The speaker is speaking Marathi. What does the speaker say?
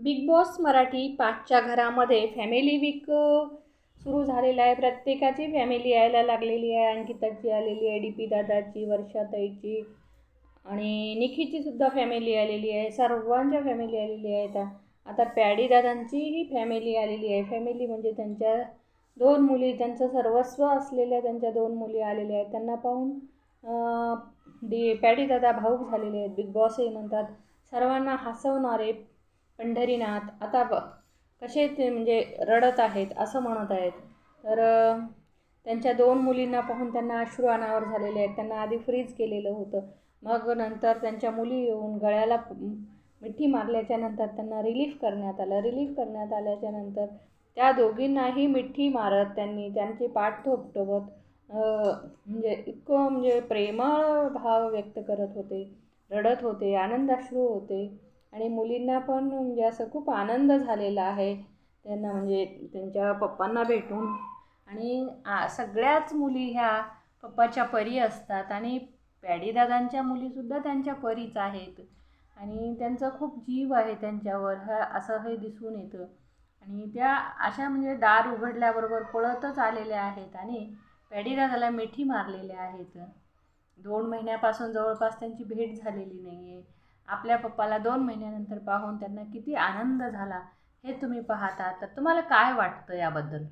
बिग बॉस मराठी पाचच्या घरामध्ये फॅमिली वीक सुरू झालेला आहे. प्रत्येकाची फॅमिली यायला लागलेली आहे. अंकिताची आलेली आहे डी पी दादाची वर्षाताईची आणि निखीची सुद्धा फॅमिली आलेली आहे. सर्वांच्या फॅमिली आलेली आहेत. आता पॅडी दादांचीही फॅमिली आलेली आहे. फॅमिली म्हणजे त्यांच्या दोन मुली त्यांचं सर्वस्व असलेल्या त्यांच्या दोन मुली आलेल्या आहेत. त्यांना पाहून डी पॅडी दादा भाऊक झालेले आहेत. बिग बॉसही म्हणतात सर्वांना हसवणारे पंढरीनाथ. आता ब कसे ते म्हणजे रडत आहेत असं म्हणत आहेत. तर त्यांच्या दोन मुलींना पाहून त्यांना अश्रू अनावर झालेले आहेत. त्यांना आधी फ्रीज केलेलं होतं. मग नंतर त्यांच्या मुली येऊन गळ्याला मिठी मारल्याच्या नंतर त्यांना रिलीफ करण्यात आलं. रिलीफ करण्यात आल्याच्यानंतर त्या दोघींनाही मिठी मारत त्यांनी त्यांची पाठ थोपटवत म्हणजे इतकं म्हणजे प्रेमळ भाव व्यक्त करत होते रडत होते आनंदाश्रू होते. आणि मुलींना पण म्हणजे असं खूप आनंद झालेला आहे. त्यांना म्हणजे त्यांच्या पप्पांना भेटून. आणि सगळ्याच मुली ह्या पप्पाच्या परी असतात आणि पॅडीदादांच्या मुलीसुद्धा त्यांच्या परीच आहेत. आणि त्यांचा खूप जीव आहे त्यांच्यावर ह असं हे दिसून येतं. आणि त्या अशा म्हणजे दार उघडल्याबरोबर पळतच आलेल्या आहेत आणि पॅडीदादाला मिठी मारलेल्या आहेत. दोन महिन्यापासून जवळपास त्यांची भेट झालेली नाही आहे आपल्या पप्पाला दोन महिन्यानंतर पाहून त्यांना किती आनंद झाला हे तुम्ही पाहता. तर तुम्हाला काय वाटतं याबद्दल?